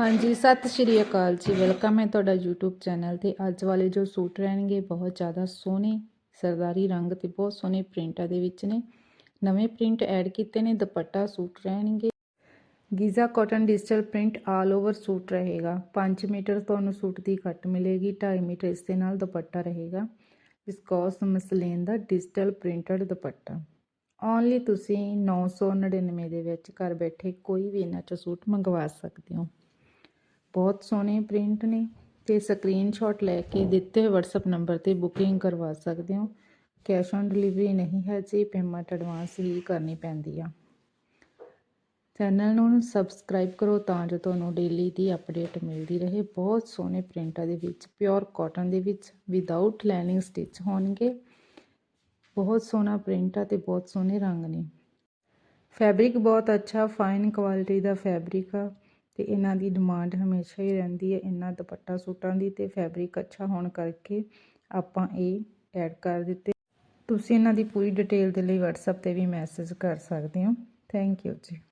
ਹਾਂਜੀ, ਸਤਿ ਸ਼੍ਰੀ ਅਕਾਲ ਜੀ। ਵੈਲਕਮ ਹੈ ਤੁਹਾਡਾ YouTube ਚੈਨਲ ਤੇ। ਅੱਜ ਵਾਲੇ ਜੋ ਸੂਟ ਰਹਿਣਗੇ, ਬਹੁਤ ਜ਼ਿਆਦਾ ਸੋਹਣੇ, ਸਰਦਾਰੀ ਰੰਗ ਤੇ ਬਹੁਤ ਸੋਹਣੇ ਪ੍ਰਿੰਟਾਂ ਦੇ ਵਿੱਚ ਨੇ। ਨਵੇਂ ਪ੍ਰਿੰਟ ਐਡ ਕੀਤੇ ਨੇ, ਦੁਪੱਟਾ ਸੂਟ ਰਹਿਣਗੇ। Giza cotton digital print all over suit ਰਹੇਗਾ। 5 ਮੀਟਰ ਤੁਹਾਨੂੰ ਸੂਟ ਦੀ ਕੱਟ ਮਿਲੇਗੀ 2.5 ਮੀਟਰ ਇਸ ਦੇ ਨਾਲ ਦੁਪੱਟਾ ਰਹੇਗਾ। ਵਿਸਕੋਸ ਮਸਲੀਨ ਦਾ ਡਿਜੀਟਲ ਪ੍ਰਿੰਟਡ ਦੁਪੱਟਾ। ਓਨਲੀ ਤੁਸੀਂ 999 ਦੇ ਵਿੱਚ ਘਰ ਬੈਠੇ ਕੋਈ ਵੀ ਇਹਨਾਂ ਚੋਂ ਸੂਟ ਮੰਗਵਾ ਸਕਦੇ ਹੋ। ਬਹੁਤ ਸੋਹਣੇ ਪ੍ਰਿੰਟ ਨੇ ਤੇ ਸਕਰੀਨਸ਼ਾਟ ਲੈ ਕੇ ਦਿੱਤੇ, WhatsApp ਨੰਬਰ ਤੇ ਬੁਕਿੰਗ ਕਰਵਾ ਸਕਦੇ ਹੋ। ਕੈਸ਼ ਔਨ ਡਿਲੀਵਰੀ ਨਹੀਂ ਹੈ ਜੀ ਪੇਮੈਂਟ ਐਡਵਾਂਸ ਹੀ ਕਰਨੀ ਪੈਂਦੀ ਆ। ਚੈਨਲ ਨੂੰ ਸਬਸਕ੍ਰਾਈਬ ਕਰੋ ਤਾਂ ਜੋ ਤੁਹਾਨੂੰ ਡੇਲੀ ਦੀ ਅਪਡੇਟ ਮਿਲਦੀ ਰਹੇ। ਬਹੁਤ ਸੋਹਣੇ ਪ੍ਰਿੰਟਾਂ ਦੇ ਵਿੱਚ ਪਿਓਰ ਕਾਟਨ ਦੇ ਵਿੱਚ ਵਿਦਆਊਟ ਲਾਈਨਿੰਗ ਸਟਿਚ ਹੋਣਗੇ। ਬਹੁਤ ਸੋਹਣਾ ਪ੍ਰਿੰਟ ਆ ਤੇ ਬਹੁਤ ਸੋਹਣੇ ਰੰਗ ਨੇ। ਫੈਬਰਿਕ ਬਹੁਤ ਅੱਛਾ ਫਾਈਨ ਕੁਆਲਿਟੀ ਦਾ ਫੈਬਰਿਕ ਆ। ਅਤੇ ਇਹਨਾਂ ਦੀ ਡਿਮਾਂਡ ਹਮੇਸ਼ਾ ਹੀ ਰਹਿੰਦੀ ਹੈ ਇਹਨਾਂ ਦੁਪੱਟਾ ਸੂਟਾਂ ਦੀ ਅਤੇ ਫੈਬਰਿਕ ਅੱਛਾ ਹੋਣ ਕਰਕੇ ਆਪਾਂ ਇਹ ਐਡ ਕਰ ਦਿੱਤੇ। ਤੁਸੀਂ ਇਹਨਾਂ ਦੀ ਪੂਰੀ ਡਿਟੇਲ ਦੇ ਲਈ WhatsApp ਤੇ ਵੀ ਮੈਸੇਜ ਕਰ ਸਕਦੇ ਹੋ। ਥੈਂਕ ਯੂ ਜੀ।